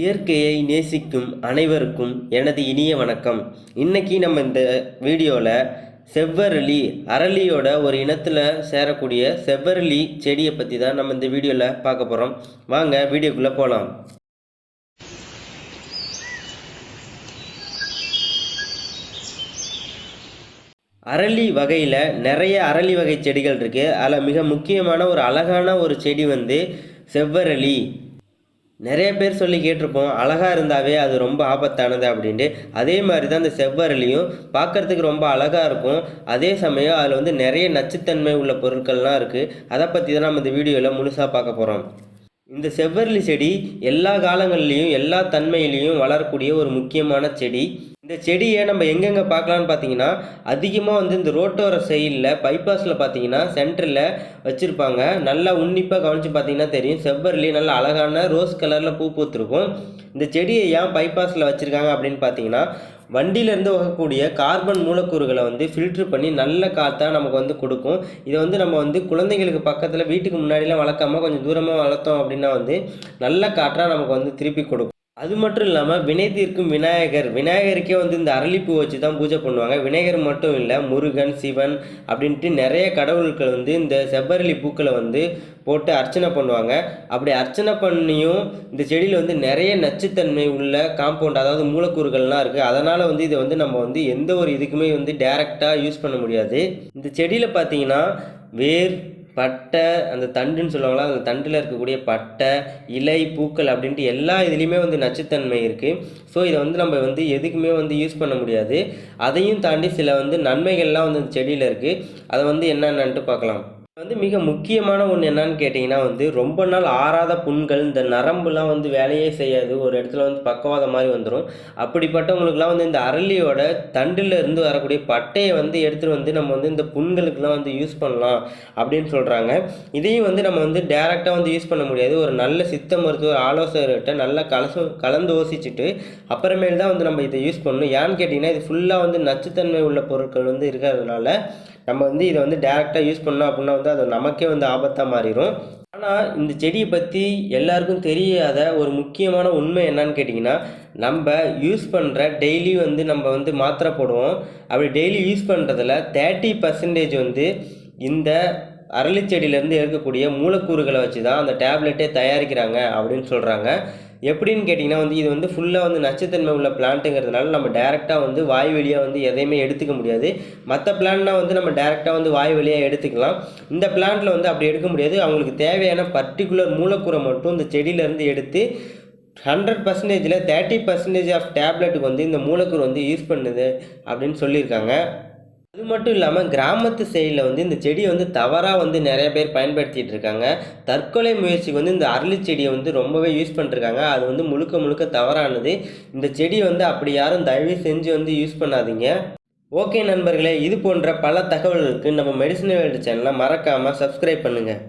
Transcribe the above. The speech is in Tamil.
இயற்கையை நேசிக்கும் அனைவருக்கும் எனது இனிய வணக்கம். இன்னைக்கு நம்ம இந்த வீடியோவில் செவ்வரளி அரளியோட ஒரு இனத்தில் சேரக்கூடிய செவ்வரளி செடியை பற்றி தான் நம்ம இந்த வீடியோவில் பார்க்க போகிறோம் வாங்க வீடியோக்குள்ளே போகலாம் அரளி வகையில் நிறைய அரளி வகை செடிகள் இருக்குது அதில் மிக முக்கியமான ஒரு அழகான ஒரு செடி வந்து செவ்வரளி. நிறைய பேர் சொல்லி கேட்டிருப்போம் அழகாக இருந்தாவே அது ரொம்ப ஆபத்தானது அப்படின்ட்டு. அதே மாதிரி தான் இந்த செவ்வரளியும் பார்க்கறதுக்கு ரொம்ப அழகாக இருக்கும். அதே சமயம் அதில் வந்து நிறைய நச்சுத்தன்மை உள்ள பொருட்கள்லாம் இருக்குது அதை பற்றி தான் நம்ம இந்த வீடியோவில் முழுசாக பார்க்க போகிறோம் இந்த செவ்வரளி செடி எல்லா காலங்கள்லேயும் எல்லா தன்மையிலையும் வளரக்கூடிய ஒரு முக்கியமான செடி. இந்த செடியை நம்ம எங்கெங்கே பார்க்கலான்னு பார்த்தீங்கன்னா அதிகமாக வந்து இந்த ரோட்டோர சைடில் பைபாஸில் பார்த்தீங்கன்னா சென்டரில் வச்சுருப்பாங்க. நல்லா உன்னிப்பாக கவனித்து பார்த்தீங்கன்னா தெரியும். செவ்வரளி நல்ல அழகான ரோஸ் கலரில் பூ பூத்துருக்கும். இந்த செடியை ஏன் பைபாஸில் வச்சுருக்காங்க அப்படின்னு பார்த்தீங்கன்னா வண்டியிலேருந்து வகக்கூடிய கார்பன் மூலக்கூறுகளை வந்து ஃபில்ட்ரு பண்ணி நல்ல காற்றாக நமக்கு வந்து கொடுக்கும். இதை வந்து நம்ம வந்து குழந்தைங்களுக்கு பக்கத்தில் வீட்டுக்கு முன்னாடிலாம் வளர்க்காம கொஞ்சம் தூரமாக வளர்த்தோம் அப்படின்னா வந்து நல்ல காற்றாக நமக்கு வந்து திருப்பி கொடுக்கும். அது மட்டும் இல்லாமல் வினை தீர்க்கும் விநாயகர் விநாயகருக்கே வந்து இந்த அரளிப்பூ வச்சு தான் பூஜை பண்ணுவாங்க. விநாயகர் மட்டும் இல்லை முருகன் சிவன் அப்படின்ட்டு நிறைய கடவுள்கள் வந்து இந்த செவ்வரளி பூக்களை வந்து போட்டு அர்ச்சனை பண்ணுவாங்க. அப்படி அர்ச்சனை பண்ணியும் இந்த செடியில் வந்து நிறைய நச்சுத்தன்மை உள்ள காம்பவுண்ட் அதாவது மூலக்கூறுகள்லாம் இருக்குது அதனால் வந்து இதை வந்து நம்ம வந்து எந்த ஒரு இதுக்குமே வந்து டைரெக்டாக யூஸ் பண்ண முடியாது. இந்த செடியில் பார்த்தீங்கன்னா வேர் பட்டை அந்த தண்டுன்னு சொல்லுவாங்களா அந்த தண்டில் இருக்கக்கூடிய பட்டை இலை பூக்கள் அப்படின்ட்டு எல்லா இதுலேயுமே வந்து நச்சுத்தன்மை இருக்குது ஸோ இதை வந்து நம்ம வந்து எதுக்குமே வந்து யூஸ் பண்ண முடியாது. அதையும் தாண்டி சில வந்து நன்மைகள்லாம் வந்து அந்த செடியில் இருக்குது அதை வந்து என்னென்னன்ட்டு பார்க்கலாம். வந்து மிக முக்கியமான ஒன்று என்னன்னு கேட்டிங்கன்னா வந்து ரொம்ப நாள் ஆறாத புண்கள் இந்த நரம்புலாம் வந்து வேலையே செய்யாது. ஒரு இடத்துல வந்து பக்கவாதம் மாதிரி வந்துடும் அப்படிப்பட்டவங்களுக்குலாம் வந்து இந்த அரளியோட தண்டில் இருந்து வரக்கூடிய பட்டையை வந்து எடுத்துகிட்டு வந்து நம்ம வந்து இந்த புண்களுக்கெலாம் வந்து யூஸ் பண்ணலாம் அப்படின்னு சொல்கிறாங்க இதையும் வந்து நம்ம வந்து டேரெக்டாக வந்து யூஸ் பண்ண முடியாது. ஒரு நல்ல சித்த மருத்துவர் ஆலோசகர்கிட்ட நல்லா கலசு கலந்து யோசிச்சுட்டு அப்புறமேல் தான் வந்து நம்ம இதை யூஸ் பண்ணணும். ஏன்னு கேட்டிங்கன்னா இது ஃபுல்லாக வந்து நச்சுத்தன்மை உள்ள பொருட்கள் வந்து இருக்கிறதுனால நம்ம வந்து இதை வந்து டேரெக்டாக யூஸ் பண்ணோம் அப்படின்னா வந்து அது நமக்கே வந்து ஆபத்தாக மாறிடும் ஆனால் இந்த செடியை பற்றி எல்லாருக்கும் தெரியாத ஒரு முக்கியமான உண்மை என்னன்னு கேட்டிங்கன்னா நம்ம யூஸ் பண்ணுற டெய்லி வந்து நம்ம வந்து மாத்திரை போடுவோம். அப்படி டெய்லி யூஸ் பண்ணுறதுல தேர்ட்டி பர்சன்டேஜ் வந்து இந்த அரளிச்செடியிலேருந்து இருக்கக்கூடிய மூலக்கூறுகளை வச்சு தான் அந்த டேப்லெட்டே தயாரிக்கிறாங்க அப்படின்னு சொல்கிறாங்க எப்படின்னு கேட்டிங்கன்னா வந்து இது வந்து ஃபுல்லாக வந்து நச்சுத்தன்மை உள்ள பிளான்ட்டுங்கிறதுனால நம்ம டேரெக்டாக வந்து வாய் வழியாக வந்து எதையுமே எடுத்துக்க முடியாது. மற்ற பிளான்ட்னா வந்து நம்ம டேரெக்டாக வந்து வாய் வழியாக எடுத்துக்கலாம். இந்த பிளான்ட்டில் வந்து அப்படி எடுக்க முடியாது. அவங்களுக்கு தேவையான பர்டிகுலர் மூலக்கூறை மட்டும் இந்த செடியிலேருந்து எடுத்து ஹண்ட்ரட் பர்சன்டேஜில் தேர்ட்டி பர்சன்டேஜ் ஆஃப் டேப்லெட்டுக்கு வந்து இந்த மூலக்கூறு வந்து யூஸ் பண்ணுது அப்படின்னு சொல்லியிருக்காங்க. அது மட்டும் இல்லாமல் கிராமத்து சைடில் வந்து இந்த செடியை வந்து தவறாக வந்து நிறைய பேர் பயன்படுத்திகிட்டு இருக்காங்க. தற்கொலை முயற்சிக்கு வந்து இந்த அரளி செடியை வந்து ரொம்பவே யூஸ் பண்ணிருக்காங்க. அது வந்து முழுக்க முழுக்க தவறானது. இந்த செடியை வந்து அப்படி யாரும் தயவு செஞ்சு வந்து யூஸ் பண்ணாதீங்க. ஓகே நண்பர்களே இது போன்ற பல தகவல்களுக்கு நம்ம மெடிசனல் வேல்டு சேனலை மறக்காமல் சப்ஸ்கிரைப் பண்ணுங்கள்